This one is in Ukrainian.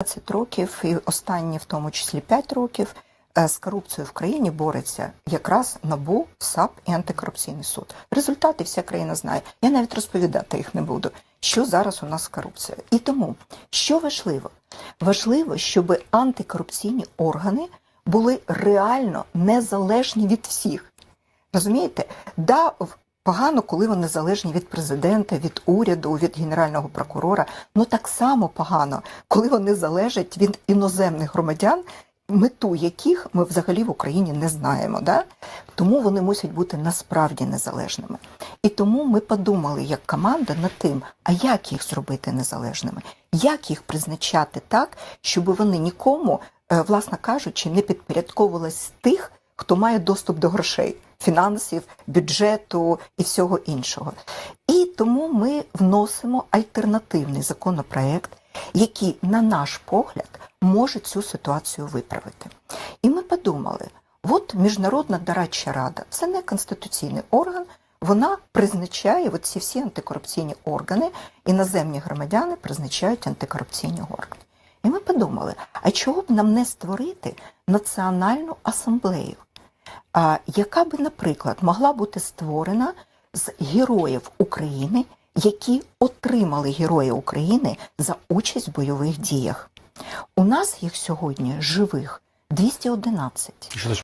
20 років, і останні, в тому числі 5 років, е, з корупцією в країні бореться якраз НАБУ, САП і антикорупційний суд. Результати вся країна знає. Я навіть розповідати їх не буду. Що зараз у нас з корупцією? І тому, що важливо? Важливо, щоб антикорупційні органи були реально незалежні від всіх. Розумієте? Да, погано, коли вони залежні від президента, від уряду, від генерального прокурора. Ну так само погано, коли вони залежать від іноземних громадян, мету яких ми взагалі в Україні не знаємо. Да? Тому вони мусять бути насправді незалежними. І тому ми подумали як команда над тим, а як їх зробити незалежними, як їх призначати так, щоб вони нікому, е, власне кажучи, не підпорядковувались тих, хто має доступ до грошей, фінансів, бюджету і всього іншого. І тому ми вносимо альтернативний законопроект, який, на наш погляд, може цю ситуацію виправити. І ми подумали: от Міжнародна дорадча рада це не конституційний орган. Вона призначає ці всі антикорупційні органи, іноземні громадяни призначають антикорупційні органи. І ми подумали: а чого б нам не створити національну асамблею, яка би, наприклад, могла бути створена з героїв України, які отримали Герої України за участь в бойових діях. У нас їх сьогодні живих 211. Що